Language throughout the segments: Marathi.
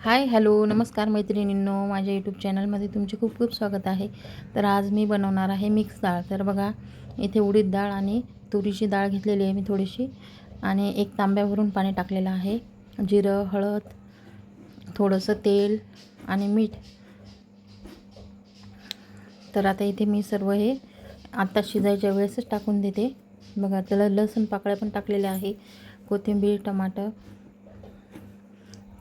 हाय हॅलो नमस्कार मैत्रिणींनो. माझ्या यूट्यूब चॅनलमध्ये तुमचे खूप खूप स्वागत आहे. तर आज मी बनवणार आहे मिक्स डाळ. तर बघा इथे उडीद डाळ आणि तुरीची डाळ घेतलेली आहे मी थोडीशी. आणि एक तांब्यावरून पाणी टाकलेलं आहे. जिरं हळद थोडंसं तेल आणि मीठ. तर आता इथे मी सर्व हे आत्ता शिजायच्या वेळेसच टाकून देते. बघा त्याला लसूण पाकळ्या पण टाकलेल्या आहे. कोथिंबीर टमाटर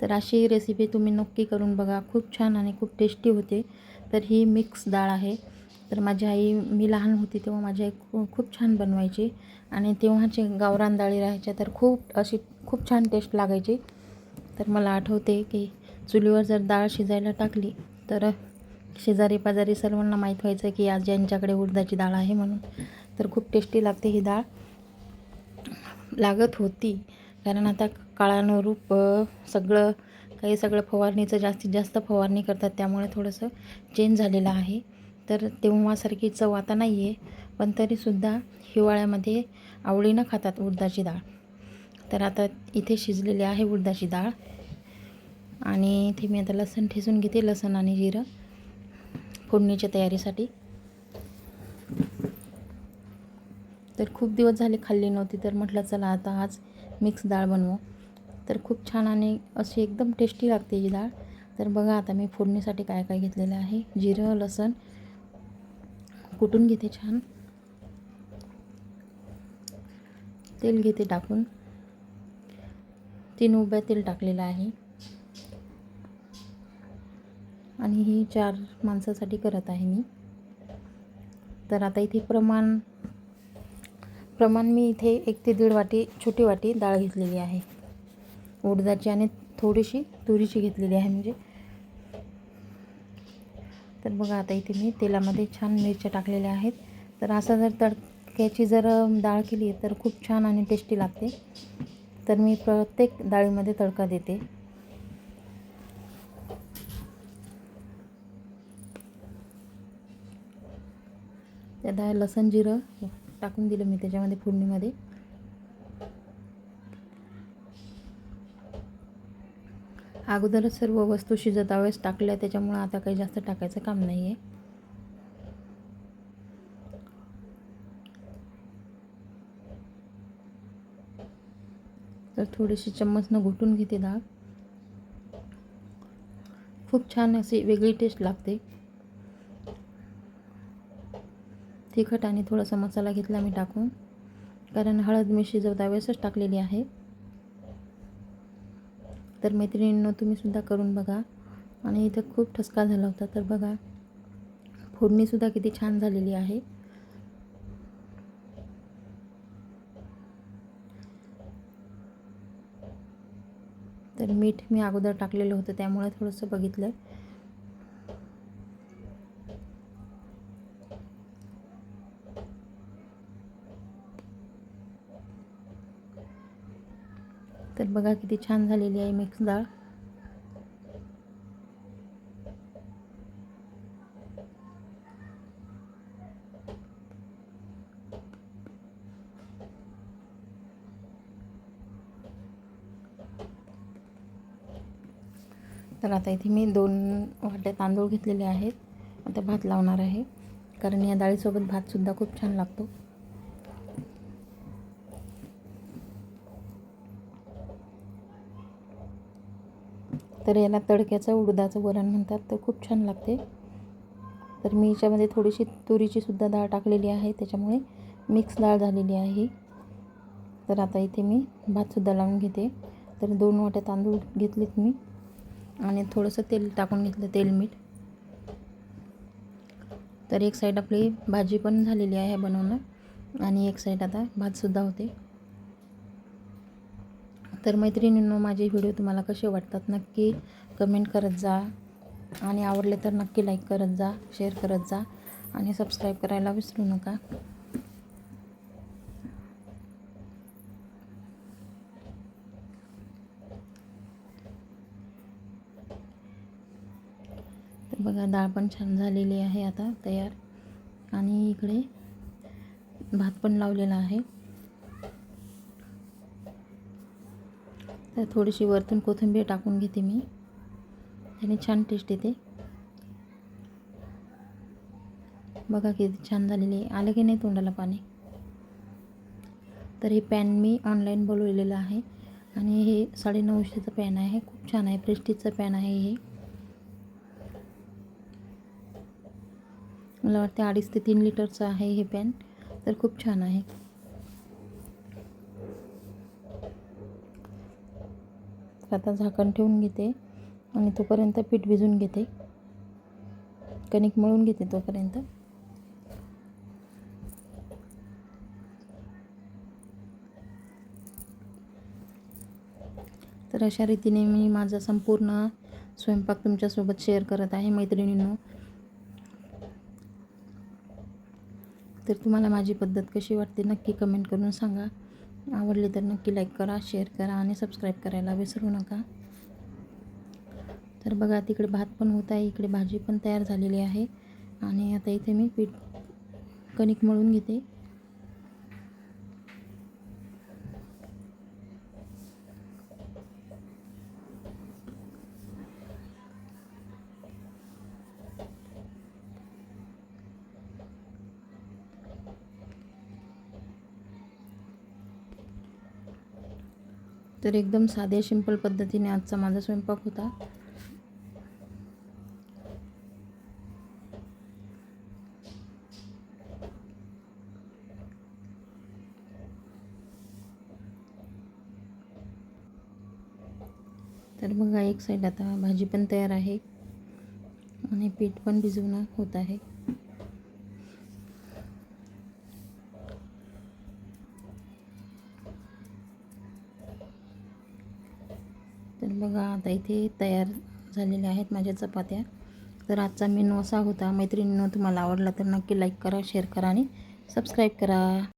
तर अशी रेसिपी तुम्ही नक्की करून बघा. खूप छान आणि खूप टेस्टी होते. तर ही मिक्स डाळ आहे. तर माझी आई मी लहान होती तेव्हा माझी आई खूप छान बनवायची. आणि तेव्हाचे गावरान डाळी राहायच्या तर खूप अशी खूप छान टेस्ट लागायची. तर मला आठवते की चुलीवर जर डाळ शिजायला टाकली तर शेजारी पाजारी सर्वांना माहीत व्हायचं की आज यांच्याकडे उडदाची डाळ आहे म्हणून. तर खूप टेस्टी लागते ही डाळ. लागत होती. कारण आता काळानुरूप सगळं काही सगळं फवारणीचं जास्तीत जास्त फवारणी करतात त्यामुळे थोडंसं चेंज झालेलं आहे. तर तेव्हासारखी चव आता नाही आहे पण तरीसुद्धा हिवाळ्यामध्ये आवडीनं खातात उडदाची डाळ. तर आता इथे शिजलेली आहे उडदाची डाळ. आणि इथे मी आता लसण ठेसून घेते लसण आणि जिरं. फोडणीच्या तयारीसाठी. तर खूप दिवस झाले खाल्ली नव्हती तर म्हटलं चला आता आज मिक्स डाळ बनवू. तर खूप छान आणि अशी एकदम टेस्टी लागते ही डाळ तर बघा आता मी फोडणीसाठी काय काय घेतलेलं आहे. जिरं लसण कुटून घेते छान. तेल घेते टाकून. तीन उभ्या तेल टाकलेलं आहे. आणि ही चार माणसासाठी करत आहे मी. तर आता इथे प्रमाण प्रमाण मी इथे एक ते दीड वाटी छोटी वाटी डाळ घेतलेली आहे. उडदाची आणि थोडीशी तुरीची घेतलेली आहे म्हणजे. तर बघा आता इथे मी तेलामध्ये छान मिरच्या टाकलेल्या आहेत. तर असं जर तडक्याची जर डाळ केली तर खूप छान आणि टेस्टी लागते. तर मी प्रत्येक डाळीमध्ये तडका देते. त्या डाळ लसण जिरं टाकून दिलं मी त्याच्यामध्ये फोडणीमध्ये. अगोदरच सर्व वस्तू शिजत वेळेस टाकल्या त्याच्यामुळं आता काही जास्त टाकायचं काम नाही आहे तर थोडीशी चम्मचनं घुटून घेते डाळ खूप छान अशी वेगळी टेस्ट लागते. तिखट आणि थोडासा मसाला घेतला मी टाकून. कारण हळद मी शिजवता वेळेसच टाकलेली आहे. तर मैत्रिणींनो तुम्हीसुद्धा करून बघा. आणि इथं खूप ठसका झाला होता. तर बघा फोडणीसुद्धा किती छान झालेली आहे. तर मीठ मी अगोदर टाकलेलं होतं त्यामुळे थोडंसं बघितलं. तर बघा किती छान झालेली आहे मिक्स डाळ. तर आता इथे मी दोन वाट्या तांदूळ घेतलेले आहेत. आता भात लावणार आहे. कारण या डाळीसोबत भातसुद्धा खूप छान लागतो. तर याला तडक्याचं उडदाचं वरण म्हणतात. तर खूप छान लागते. तर मी याच्यामध्ये थोडीशी तुरीची सुद्धा डाळ टाकलेली आहे. त्याच्यामुळे मिक्स डाळ झालेली आहे. तर आता इथे मी भातसुद्धा लावून घेते. तर दोन वाट्या तांदूळ घेतलेत मी. आणि थोडंसं तेल टाकून घेतलं तेल मीठ. तर एक साईड आपली भाजी पण झालेली आहे बनवणं. आणि एक साईड आता भातसुद्धा होते. तर मैत्रिणींनो माझे व्हिडिओ तुम्हाला कसे वाटतात नक्की कमेंट करत जा. आणि आवडले तर नक्की लाईक करत जा शेअर करत जा. आणि सबस्क्राईब करायला विसरू नका. तर बघा डाळ पण छान झालेली आहे आता तयार. आणि इकडे भात पण लावलेला आहे. तर थोडीशी वरतून कोथिंबीर टाकून घेते मी. त्याने छान टेस्ट येते. बघा किती छान झालेली आहे. आलं की नाही तोंडाला पाणी? तर हे पॅन मी ऑनलाईन बोलवलेलं आहे. आणि हे साडेनऊशेचं पॅन आहे. खूप छान आहे. प्रेस्टीजचं पॅन आहे हे. मला वाटते अडीच ते तीन लिटरचं आहे हे पॅन तर खूप छान आहे. आता झाकण ठेवून घेते आणि तोपर्यंत पीठ भिजून घेते. कणिक मळून घेते तोपर्यंत. तर अशा रीतीने मी माझा संपूर्ण स्वयंपाक तुमच्यासोबत शेअर करत आहे मैत्रिणींनो. तर तुम्हाला माझी पद्धत कशी वाटते नक्की कमेंट करून सांगा. आवडली तर नक्की लाईक करा शेअर करा आणि सबस्क्राईब करायला विसरू नका. तर बघा तिकडे भात पण होत आहे इकडे भाजी पण तयार झालेली आहे. आणि आता इथे मी पीठ कणिक मळून घेते. तर एकदम साध्या सिंपल पद्धतीने आजचा माझा स्वयंपाक होता. तर बघा एक साईड आता भाजी पण तयार आहे आणि पीठ पण भिजवणं होत आहे. तर बघा आता इथे तयार झालेल्या आहेत माझ्या चपात्या. तर आजचा मेनू असा होता. मैत्रिणींनो तुम्हाला आवडला तर नक्की लाईक करा शेअर करा आणि सबस्क्राईब करा.